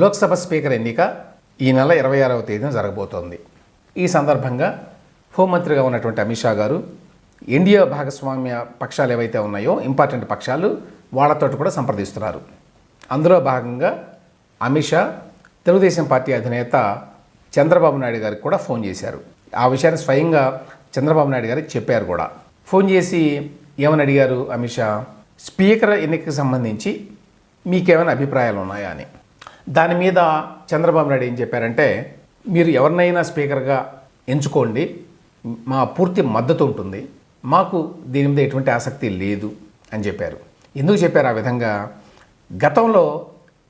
Lok Sabha speaker ఎన్నిక ఈ నెల ఇరవై ఆరవ తేదీన జరగబోతోంది. ఈ సందర్భంగా హోంమంత్రిగా ఉన్నటువంటి అమిత్ షా గారు ఇండియా భాగస్వామ్య పక్షాలు ఏవైతే ఉన్నాయో ఇంపార్టెంట్ పక్షాలు వాళ్ళతో కూడా సంప్రదిస్తున్నారు. అందులో భాగంగా అమిత్ షా తెలుగుదేశం పార్టీ అధినేత చంద్రబాబు నాయుడు గారికి కూడా ఫోన్ చేశారు. ఆ విషయాన్ని స్వయంగా చంద్రబాబు నాయుడు గారికి చెప్పారు కూడా. ఫోన్ చేసి ఏమని అడిగారు అమిత్ షా? స్పీకర్ ఎన్నికకు సంబంధించి మీకేమైనా అభిప్రాయాలు ఉన్నాయా అని. దాని మీద చంద్రబాబు నాయుడు ఏం చెప్పారంటే మీరు ఎవరినైనా స్పీకర్గా ఎంచుకోండి మా పూర్తి మద్దతు ఉంటుంది మాకు దీని మీద ఎటువంటి ఆసక్తి లేదు అని చెప్పారు. ఎందుకు చెప్పారు ఆ విధంగా? గతంలో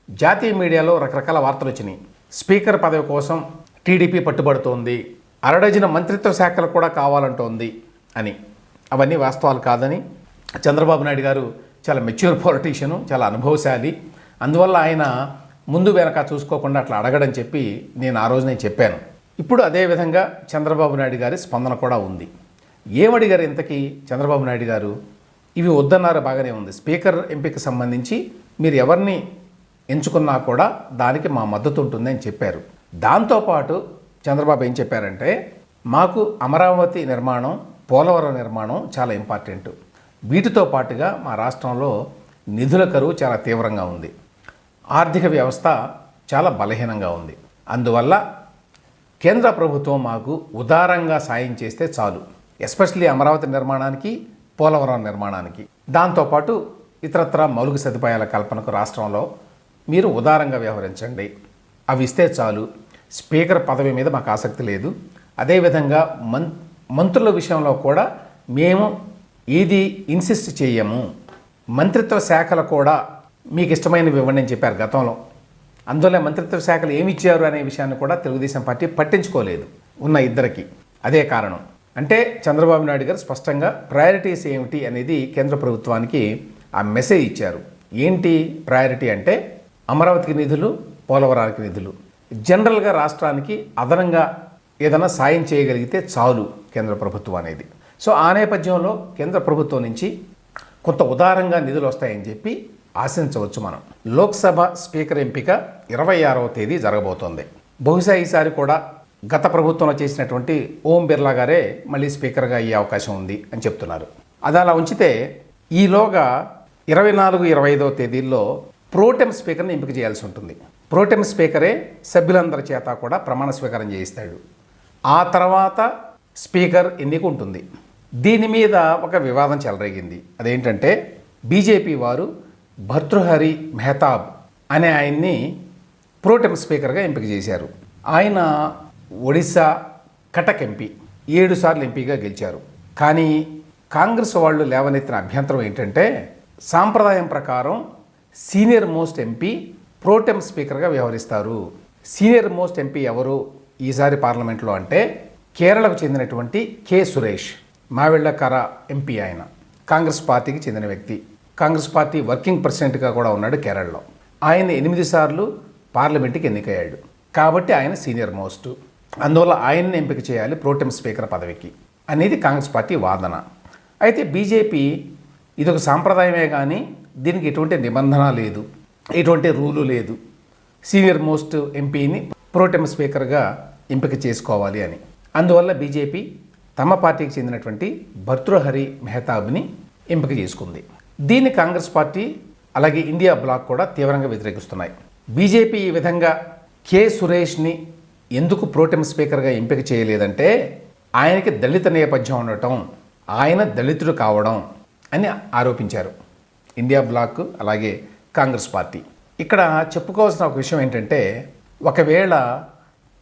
జాతీయ మీడియాలో రకరకాల వార్తలు వచ్చినాయి. స్పీకర్ పదవి కోసం టీడీపీ పట్టుబడుతోంది అరడజన మంత్రిత్వ శాఖలు కూడా కావాలంటోంది అని. అవన్నీ వాస్తవాలు కాదని చంద్రబాబు నాయుడు గారు చాలా మెచ్యూర్ పొలిటీషియను చాలా అనుభవశాలి. అందువల్ల ఆయన ముందు వెనక చూసుకోకుండా అట్లా అడగడని చెప్పి నేను ఆ రోజు నేను చెప్పాను. ఇప్పుడు అదేవిధంగా చంద్రబాబు నాయుడు గారి స్పందన కూడా ఉంది. ఏమడిగారు ఇంతకీ చంద్రబాబు నాయుడు గారు? ఇవి వద్దన్నారు బాగానే ఉంది. స్పీకర్ ఎంపిక సంబంధించి మీరు ఎవరిని ఎంచుకున్నా కూడా దానికి మా మద్దతు ఉంటుంది అని చెప్పారు. దాంతోపాటు చంద్రబాబు ఏం చెప్పారంటే మాకు అమరావతి నిర్మాణం పోలవరం నిర్మాణం చాలా ఇంపార్టెంట్. వీటితో పాటుగా మా రాష్ట్రంలో నిధుల కరువు చాలా తీవ్రంగా ఉంది. ఆర్థిక వ్యవస్థ చాలా బలహీనంగా ఉంది. అందువల్ల కేంద్ర ప్రభుత్వం మాకు ఉదారంగా సాయం చేస్తే చాలు. ఎస్పెషల్లీ అమరావతి నిర్మాణానికి పోలవరం నిర్మాణానికి. దాంతోపాటు ఇతరత్ర మౌలిక సదుపాయాల కల్పనకు రాష్ట్రంలో మీరు ఉదారంగా వ్యవహరించండి. అవి ఇస్తే చాలు. స్పీకర్ పదవి మీద మాకు ఆసక్తి లేదు. అదేవిధంగా మం మంత్రుల విషయంలో కూడా మేము ఏది ఇన్సిస్ట్ చేయము. మంత్రిత్వ శాఖలు కూడా మీకు ఇష్టమైనవి ఇవ్వండి అని చెప్పారు గతంలో. అందువల్ల మంత్రిత్వ శాఖలు ఏమి ఇచ్చారు అనే విషయాన్ని కూడా తెలుగుదేశం పార్టీ పట్టించుకోలేదు ఉన్న ఇద్దరికి. అదే కారణం. అంటే చంద్రబాబు నాయుడు గారు స్పష్టంగా ప్రయారిటీస్ ఏమిటి అనేది కేంద్ర ప్రభుత్వానికి ఆ మెసేజ్ ఇచ్చారు. ఏంటి ప్రయారిటీ అంటే అమరావతికి నిధులు పోలవరానికి నిధులు. జనరల్గా రాష్ట్రానికి అదనంగా ఏదైనా సాయం చేయగలిగితే చాలు కేంద్ర ప్రభుత్వం అనేది. సో ఆ నేపథ్యంలో కేంద్ర ప్రభుత్వం నుంచి కొంత ఉదారంగా నిధులు వస్తాయని చెప్పి ఆశించవచ్చు మనం. లోక్సభ స్పీకర్ ఎంపిక ఇరవై ఆరవ తేదీ జరగబోతోంది. బహుశా ఈసారి కూడా గత ప్రభుత్వంలో చేసినటువంటి ఓం బిర్లా గారే మళ్ళీ స్పీకర్గా అయ్యే అవకాశం ఉంది అని చెప్తున్నారు. అది అలా ఉంచితే ఈలోగా ఇరవై నాలుగు ఇరవై ఐదవ తేదీల్లో ప్రోటెం స్పీకర్ని ఎంపిక చేయాల్సి ఉంటుంది. ప్రోటెం స్పీకరే సభ్యులందరి చేత కూడా ప్రమాణ స్వీకారం చేయిస్తాడు. ఆ తర్వాత స్పీకర్ ఎన్నిక ఉంటుంది. దీని మీద ఒక వివాదం చెలరేగింది. అదేంటంటే బీజేపీ వారు భర్తృహరి మెహతాబ్ అనే ఆయన్ని ప్రోటెం స్పీకర్గా ఎంపిక చేశారు. ఆయన ఒడిశా కటక్ ఎంపీ ఏడు సార్లు ఎంపీగా గెలిచారు. కానీ కాంగ్రెస్ వాళ్ళు లేవనెత్తిన అభ్యంతరం ఏంటంటే సాంప్రదాయం ప్రకారం సీనియర్ మోస్ట్ ఎంపీ ప్రోటెం స్పీకర్గా వ్యవహరిస్తారు. సీనియర్ మోస్ట్ ఎంపీ ఎవరు ఈసారి పార్లమెంట్లో అంటే కేరళకు చెందినటువంటి కె సురేష్ మావెళ్ళకర ఎంపీ ఆయన కాంగ్రెస్ పార్టీకి చెందిన వ్యక్తి. కాంగ్రెస్ పార్టీ వర్కింగ్ ప్రెసిడెంట్గా కూడా ఉన్నాడు కేరళలో. ఆయన ఎనిమిది సార్లు పార్లమెంట్కి ఎన్నికయ్యాడు. కాబట్టి ఆయన సీనియర్ మోస్ట్. అందువల్ల ఆయన్ని ఎంపిక చేయాలి ప్రోటెం స్పీకర్ పదవికి అనేది కాంగ్రెస్ పార్టీ వాదన. అయితే బీజేపీ ఇదొక సాంప్రదాయమే కానీ దీనికి ఎటువంటి నిబంధన లేదు. ఎటువంటి రూలు లేదు. సీనియర్ మోస్ట్ ఎంపీని ప్రోటెం స్పీకర్గా ఎంపిక చేసుకోవాలి అని. అందువల్ల బీజేపీ తమ పార్టీకి చెందినటువంటి భర్తృహరి మెహతాబ్ని ఎంపిక చేసుకుంది. దీన్ని కాంగ్రెస్ పార్టీ అలాగే ఇండియా బ్లాక్ కూడా తీవ్రంగా వ్యతిరేకిస్తున్నాయి. బీజేపీ ఈ విధంగా కె సురేష్ని ఎందుకు ప్రోటెం స్పీకర్గా ఎంపిక చేయలేదంటే ఆయనకి దళిత నేపథ్యం ఉండటం ఆయన దళితుడు కావడం అని ఆరోపించారు. ఇండియా బ్లాక్ అలాగే కాంగ్రెస్ పార్టీ. ఇక్కడ చెప్పుకోవాల్సిన ఒక విషయం ఏంటంటే ఒకవేళ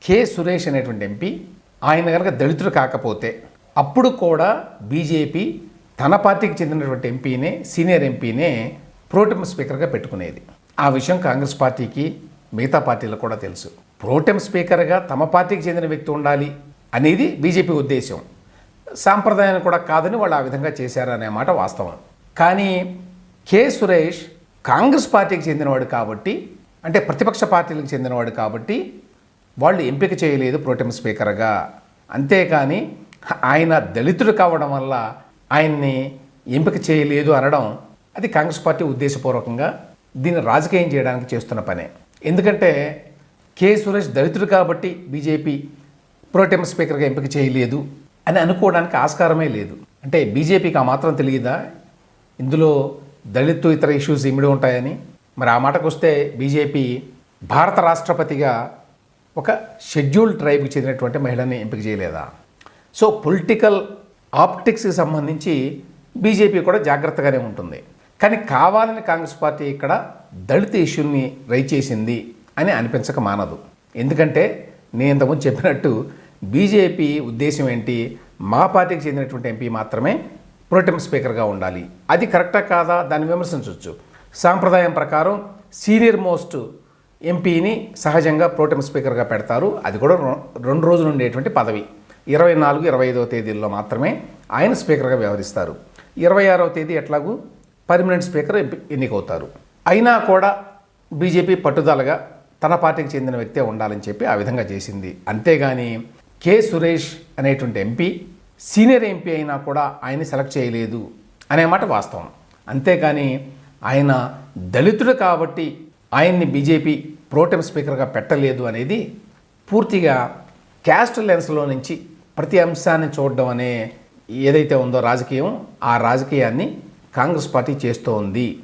కె సురేష్ అనేటువంటి ఎంపీ ఆయన కనుక దళితుడు కాకపోతే అప్పుడు కూడా బీజేపీ తన పార్టీకి చెందినటువంటి ఎంపీనే సీనియర్ ఎంపీనే ప్రోటెం స్పీకర్గా పెట్టుకునేది. ఆ విషయం కాంగ్రెస్ పార్టీకి మిగతా పార్టీలకు కూడా తెలుసు. ప్రోటెం స్పీకర్గా తమ పార్టీకి చెందిన వ్యక్తి ఉండాలి అనేది బీజేపీ ఉద్దేశం. సాంప్రదాయం కూడా కాదని వాళ్ళు ఆ విధంగా చేశారనే మాట వాస్తవం. కానీ కె. సురేష్ కాంగ్రెస్ పార్టీకి చెందినవాడు కాబట్టి అంటే ప్రతిపక్ష పార్టీలకు చెందినవాడు కాబట్టి వాళ్ళు ఎంపిక చేయలేదు ప్రోటెం స్పీకర్గా. అంతేకాని ఆయన దళితుడు కావడం వల్ల ఆయన్ని ఎంపిక చేయలేదు అనడం అది కాంగ్రెస్ పార్టీ ఉద్దేశపూర్వకంగా దీన్ని రాజకీయం చేయడానికి చేస్తున్న పనే. ఎందుకంటే కె సురేష్ దళితుడు కాబట్టి బీజేపీ ప్రోటెమ్ స్పీకర్గా ఎంపిక చేయలేదు అని అనుకోవడానికి ఆస్కారమే లేదు. అంటే బీజేపీకి ఆ మాత్రం తెలియదా? ఇందులో దళితు ఇతర ఇష్యూస్ ఇమిడి ఉంటాయని? మరి ఆ మాటకు వస్తే బీజేపీ భారత రాష్ట్రపతిగా ఒక షెడ్యూల్డ్ ట్రైబ్కి చెందినటువంటి మహిళని ఎంపిక చేయలేదా? సో పొలిటికల్ ఆప్టిక్స్కి సంబంధించి బీజేపీ కూడా జాగ్రత్తగానే ఉంటుంది. కానీ కావాలని కాంగ్రెస్ పార్టీ ఇక్కడ దళిత ఇష్యూని రైజ్ చేసింది అని అనిపించక మానదు. ఎందుకంటే నేను ఇంతకుముందు చెప్పినట్టు బీజేపీ ఉద్దేశం ఏంటి? మా పార్టీకి చెందినటువంటి ఎంపీ మాత్రమే ప్రోటెమ్ స్పీకర్గా ఉండాలి. అది కరెక్టా కాదా? దాన్ని విమర్శించవచ్చు సాంప్రదాయం ప్రకారం సీనియర్ మోస్ట్ ఎంపీని సహజంగా ప్రోటెమ్ స్పీకర్గా పెడతారు. అది కూడా రొ- రెండు రోజులు ఉండేటువంటి పదవి. ఇరవై నాలుగు ఇరవై ఐదవ తేదీల్లో మాత్రమే ఆయన స్పీకర్గా వ్యవహరిస్తారు. ఇరవై ఆరవ తేదీ ఎట్లాగూ పర్మనెంట్ స్పీకర్ ఎన్నికవుతారు. అయినా కూడా బీజేపీ పట్టుదలగా తన పార్టీకి చెందిన వ్యక్తే ఉండాలని చెప్పి ఆ విధంగా చేసింది. అంతేగాని కె సురేష్ అనేటువంటి ఎంపీ సీనియర్ ఎంపీ అయినా కూడా ఆయన్ని సెలెక్ట్ చేయలేదు అనే మాట వాస్తవం. అంతేకాని ఆయన దళితుడు కాబట్టి ఆయన్ని బీజేపీ ప్రోటెమ్ స్పీకర్గా పెట్టలేదు అనేది పూర్తిగా క్యాస్ట్ లెన్స్లో నుంచి ప్రతి అంశాన్ని చూడడం అనే ఏదైతే ఉందో రాజకీయం ఆ రాజకీయాన్ని కాంగ్రెస్ పార్టీ చేస్తోంది.